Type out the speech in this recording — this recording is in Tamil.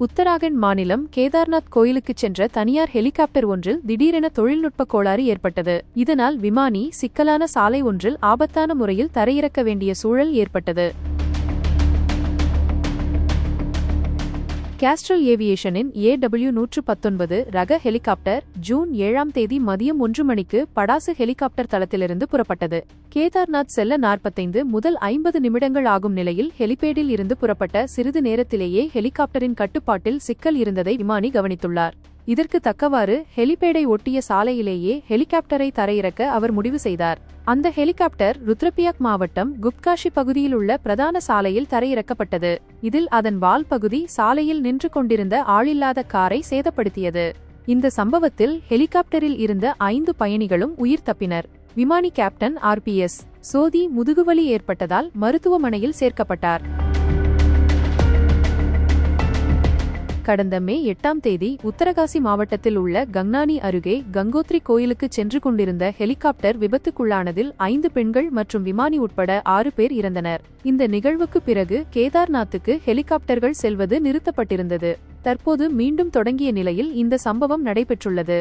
உத்தராகண்ட் மாநிலம் கேதார்நாத் கோயிலுக்குச் சென்ற தனியார் ஹெலிகாப்டர் ஒன்றில் திடீரென தொழில்நுட்ப கோளாறு ஏற்பட்டது. இதனால் விமானி சிக்கலான சாலை ஒன்றில் ஆபத்தான முறையில் தரையிறக்க வேண்டிய சூழல் ஏற்பட்டது. கேஸ்ட்ரல் ஏவியேஷனின் ஏடபிள்யூ நூற்று பத்தொன்பது ரக ஹெலிகாப்டர் ஜூன் ஏழாம் தேதி மதியம் ஒன்று மணிக்கு படாசு ஹெலிகாப்டர் தளத்திலிருந்து புறப்பட்டது. கேதார்நாத் செல்ல நாற்பத்தைந்து முதல் ஐம்பது நிமிடங்கள் ஆகும் நிலையில் ஹெலிபேடில் இருந்து புறப்பட்ட சிறிது நேரத்திலேயே ஹெலிகாப்டரின் கட்டுப்பாட்டில் சிக்கல் இருந்ததை விமானி கவனித்துள்ளார். இதற்கு தக்கவாறு ஹெலிபேடை ஒட்டிய சாலையிலேயே ஹெலிகாப்டரை தரையிறக்க அவர் முடிவு செய்தார். அந்த ஹெலிகாப்டர் ருத்ரபியாக் மாவட்டம் குப்காஷி பகுதியில் உள்ள பிரதான சாலையில் தரையிறக்கப்பட்டது. இதில் அதன் வால் பகுதி சாலையில் நின்று கொண்டிருந்த ஆளில்லாத காரை சேதப்படுத்தியது. இந்த சம்பவத்தில் ஹெலிகாப்டரில் இருந்த ஐந்து பயணிகளும் உயிர் தப்பினர். விமானி கேப்டன் ஆர்பிஎஸ் சோதி முதுகுவலி ஏற்பட்டதால் மருத்துவமனையில் சேர்க்கப்பட்டார். கடந்த மே எட்டாம் தேதி உத்தரகாசி மாவட்டத்தில் உள்ள கங்னானி அருகே கங்கோத்ரி கோயிலுக்கு சென்று கொண்டிருந்த ஹெலிகாப்டர் விபத்துக்குள்ளானதில் ஐந்து பெண்கள் மற்றும் விமானி உட்பட ஆறு பேர் இறந்தனர். இந்த நிகழ்வுக்கு பிறகு கேதார்நாத்துக்கு ஹெலிகாப்டர்கள் செல்வது நிறுத்தப்பட்டிருந்தது. தற்போது மீண்டும் தொடங்கிய நிலையில் இந்த சம்பவம் நடைபெற்றுள்ளது.